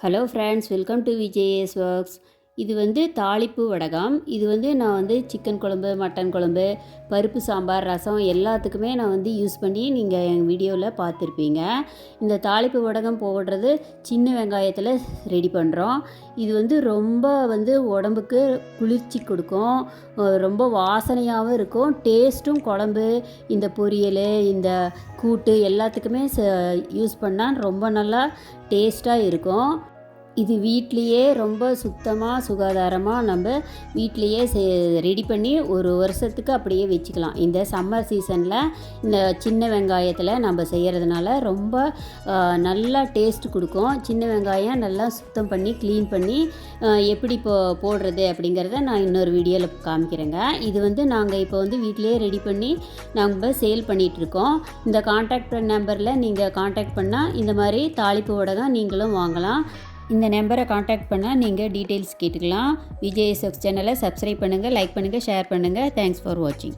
hello friends welcome to VJS works இது வந்து தாளிப்பு வடகம். இது வந்து நான் வந்து சிக்கன் குழம்பு மட்டன் குழம்பு பருப்பு சாம்பார் ரசம் எல்லாத்துக்குமே நான் வந்து யூஸ் பண்ணி நீங்கள் என் வீடியோவில் பார்த்துருப்பீங்க. இந்த தாளிப்பு வடகம் போடுறது சின்ன வெங்காயத்தில் ரெடி பண்ணுறோம் இது வந்து ரொம்ப வந்து உடம்புக்கு குளிர்ச்சி கொடுக்கும். ரொம்ப வாசனையாகவும் இருக்கும். டேஸ்ட்டும் குழம்பு இந்த பொரியல் இந்த கூட்டு எல்லாத்துக்குமே யூஸ் பண்ணால் ரொம்ப நல்லா டேஸ்ட்டாக இருக்கும். இது வீட்லேயே ரொம்ப சுத்தமாக சுகாதாரமாக நம்ம வீட்லேயே செ ரெடி பண்ணி ஒரு வருஷத்துக்கு அப்படியே வச்சுக்கலாம். இந்த சம்மர் சீசனில் இந்த சின்ன வெங்காயத்தில் நம்ம செய்கிறதுனால ரொம்ப நல்லா டேஸ்ட் கொடுக்கும். சின்ன வெங்காயம் நல்லா சுத்தம் பண்ணி க்ளீன் பண்ணி எப்படி போ போடுறது அப்படிங்கிறத நான் இன்னொரு வீடியோவில் காமிக்கிறேங்க. இது வந்து நாங்கள் இப்போ வந்து வீட்லேயே ரெடி பண்ணி நம்ம சேல் பண்ணிகிட்ருக்கோம் இந்த காண்டாக்ட் நம்பரில் நீங்கள் காண்டாக்ட் பண்ணால் இந்த மாதிரி தாளிப்பு தான் நீங்களும் வாங்கலாம். இந்த நம்பரை காண்டாக்ட் பண்ணால் நீங்கள் டீட்டெயில்ஸ் கேட்டுக்கலாம். விஜய் சேனலை சப்ஸ்கிரைப் பண்ணுங்கள் லைக் பண்ணுங்கள் ஷேர் பண்ணுங்கள் தேங்க்ஸ் ஃபார் வாட்சிங்